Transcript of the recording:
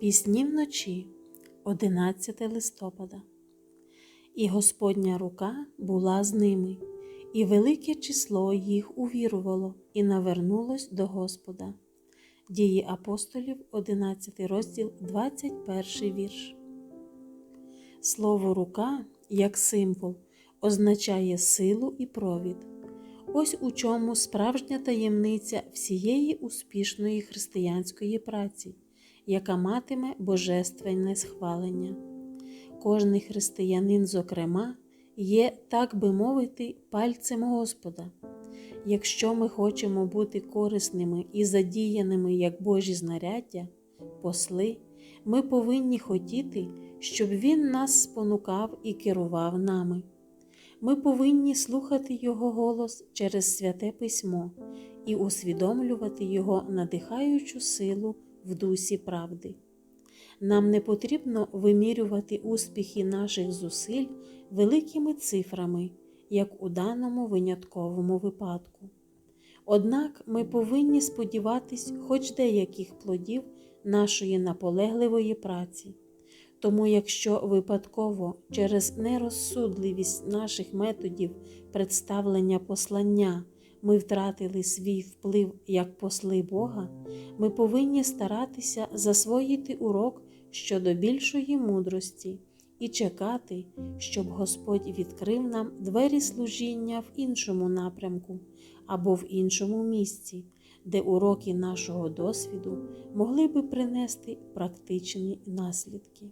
Пісні вночі, 11 листопада. І Господня рука була з ними, і велике число їх увірувало і навернулось до Господа. Дії апостолів, 11 розділ, 21 вірш. Слово рука, як символ, означає силу і провід. Ось у чому справжня таємниця всієї успішної християнської праці, яка матиме божественне схвалення. Кожний християнин, зокрема, є, так би мовити, пальцем Господа. Якщо ми хочемо бути корисними і задіяними як Божі знаряддя, посли, ми повинні хотіти, щоб Він нас спонукав і керував нами. Ми повинні слухати Його голос через святе письмо і усвідомлювати Його надихаючу силу в дусі правди. Нам не потрібно вимірювати успіхи наших зусиль великими цифрами, як у даному винятковому випадку. Однак ми повинні сподіватись хоч деяких плодів нашої наполегливої праці. Тому, якщо випадково через нерозсудливість наших методів представлення послання ми втратили свій вплив як посли Бога, ми повинні старатися засвоїти урок щодо більшої мудрості і чекати, щоб Господь відкрив нам двері служіння в іншому напрямку або в іншому місці, де уроки нашого досвіду могли би принести практичні наслідки.